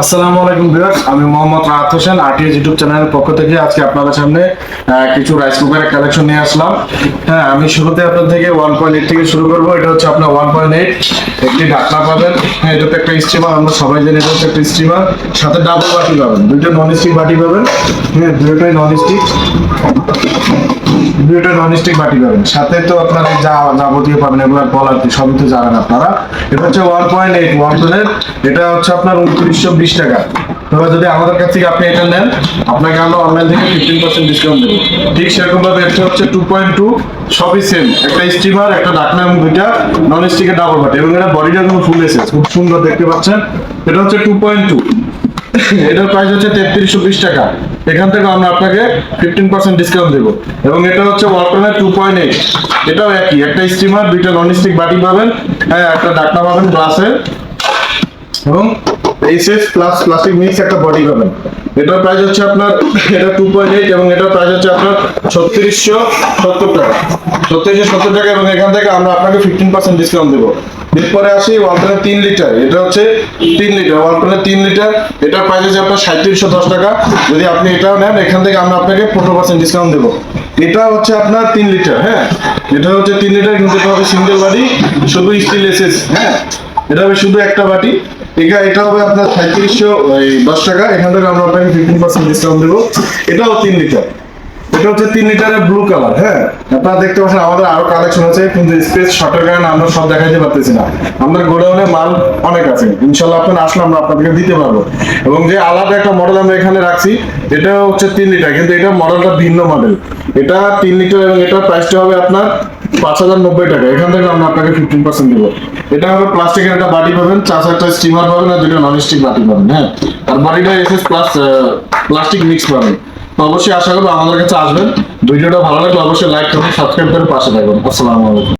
আসসালামু আলাইকুম ভিউয়ার্স, আমি মোহাম্মদ রাহাত হোসেন আরটিএস ইউটিউব চ্যানেলের পক্ষ থেকে আজকে আপনাদের সামনে কিছু রাইস কুকারের কালেকশন নিয়ে আসলাম। হ্যাঁ আমি শুরুতে আপনার থেকে ওয়ান পয়েন্ট এইট থেকে শুরু করব। এটা হচ্ছে আপনার ওয়ান পয়েন্ট এইট একটি ঢাকনা পাবেন। হ্যাঁ এটা তো একটা স্টিমার আমরা সবাই জানি এটা হচ্ছে একটা স্টিমার সাথে ডাবল বাটি পাবেন, দুইটা নন স্টিক বাটি পাবেন। হ্যাঁ দুটোই নন স্টিক দুইটা নন বাটি পাবেন। সাথে তো আপনার যা যাবতীয় পাবেন, এগুলো বলার সবই তো জানেন আপনারা। এটা হচ্ছে ওয়ান পয়েন্ট এইট ওয়ান এটা হচ্ছে আপনার উনত্রিশশো বিশ টাকা। তবে যদি আমাদের কাছ থেকে আপনি এটা নেন, আপনাকে আমরা অনলাইন থেকে ফিফটিন পার্সেন্ট ডিসকাউন্ট দেবো। ঠিক সেরকম ভাবে এটা হচ্ছে টু পয়েন্ট টু সবই সেম একটা স্টিমার একটা ডাকনা এবং দুইটা নন স্টিকের ডাবল বাটি। এবং এটা বডিটা কিন্তু ফুল এসেছে খুব সুন্দর দেখতে পাচ্ছেন। এটা হচ্ছে টু পয়েন্ট টু এটার প্রাইস হচ্ছে তেত্রিশশো বিশ টাকা। এখান থেকে আমরা আপনাকে ফিফটিন পার্সেন্ট ডিসকাউন্ট দেবো। এবং এটা হচ্ছে ওয়ালটনের টু পয়েন্ট এইট এটাও একই। একটা স্টিমার দুইটা নন স্টিক বাটি পাবেন হ্যাঁ একটা ডাকনা পাবেন গ্লাসের এবং এইচএস প্লাস প্লাস্টিক মিক্স একটা বডি পাবেন। এটার প্রাইস হচ্ছে আপনার, এটা টু পয়েন্ট এইট এবং এটার প্রাইস হচ্ছে আপনার ছত্রিশশো সত্তর টাকা। ছত্রিশশো সত্তর টাকা এবং এখান থেকে আমরা আপনাকে ফিফটিন পার্সেন্ট ডিসকাউন্ট দেবো। এরপরে আসি ওয়ালটনের তিন লিটার এটা হচ্ছে তিন লিটার ওয়ালটনের তিন লিটার এটার প্রাইস হচ্ছে আপনার সাঁত্রিশশো দশ টাকা। যদি আপনি এটাও নেন, এখান থেকে আমরা আপনাকে পনেরো পার্সেন্ট ডিসকাউন্ট দেবো। এটা হচ্ছে আপনার তিন লিটার হ্যাঁ? এটা হচ্ছে তিন লিটার কিন্তু এটা হবে সিঙ্গেল বাড়ি শুধু স্টিল এসেস হ্যাঁ? এটা হবে শুধু একটা বাটি। এটা এটা হবে আপনার সাঁত্রিশশো দশ টাকা, এখান থেকে আমরা আপনাকে ফিফটিন পার্সেন্ট ডিসকাউন্ট দেবো। এটাও তিন লিটার এটা হচ্ছে তিন লিটারের ব্লু কালার হ্যাঁ? আপনারা দেখতে পাচ্ছেন আমাদের আরও কালেকশন আছে, কিন্তু স্পেস শর্টের কারণে আমরা সব দেখাইতে পারতেছি না। আমাদের গোডাউনে মাল অনেক আছে। ইনশাল্লাহ আসলে আমরা আপনাদেরকে দিতে পারব। এবং যে আলাদা একটা মডেল আমরা এখানে রাখছি, এটা হচ্ছে তিন লিটার, কিন্তু এটা মডেলটা ভিন্ন মডেল এটা তিন লিটার এবং প্রাইসটা হবে আপনার পাঁচ হাজার নব্বই টাকা। এখান থেকে আমরা আপনাকে ফিফটিন পার্সেন্ট দেবো। এটা হবে প্লাস্টিকের একটা বাটি পাবেন, চার চারটা স্টিমার পাবেন আর দুটো নন স্টিক বাটি পাবেন হ্যাঁ? আর বাটিটা এসএস প্লাস প্লাস্টিক মিক্স পাবেন। অবশ্যই আশা করব আমাদের কাছে আসবেন। ভিডিওটা ভালো লাগলে অবশ্যই লাইক করবেন সাবস্ক্রাইব করে পাশে থাকবেন। আসসালামু আলাইকুম।